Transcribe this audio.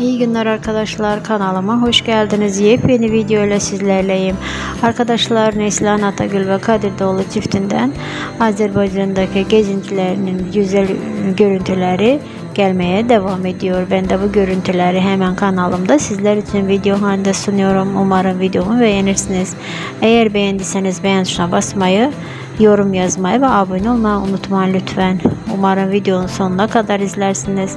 İyi günler arkadaşlar kanalıma hoş geldiniz. Yepyeni video ile sizlerleyim. Arkadaşlar Neslihan Atagül ve Kadir Doğulu çiftinden Azerbaycan'daki gezintilerinin güzel görüntüleri gelmeye devam ediyor. Ben de bu görüntüleri hemen kanalımda sizler için video halinde sunuyorum. Umarım videomu beğenirsiniz. Eğer beğendiyseniz beğen tuşuna basmayı, yorum yazmayı ve abone olmayı unutmayın lütfen. Umarım videonun sonuna kadar izlersiniz.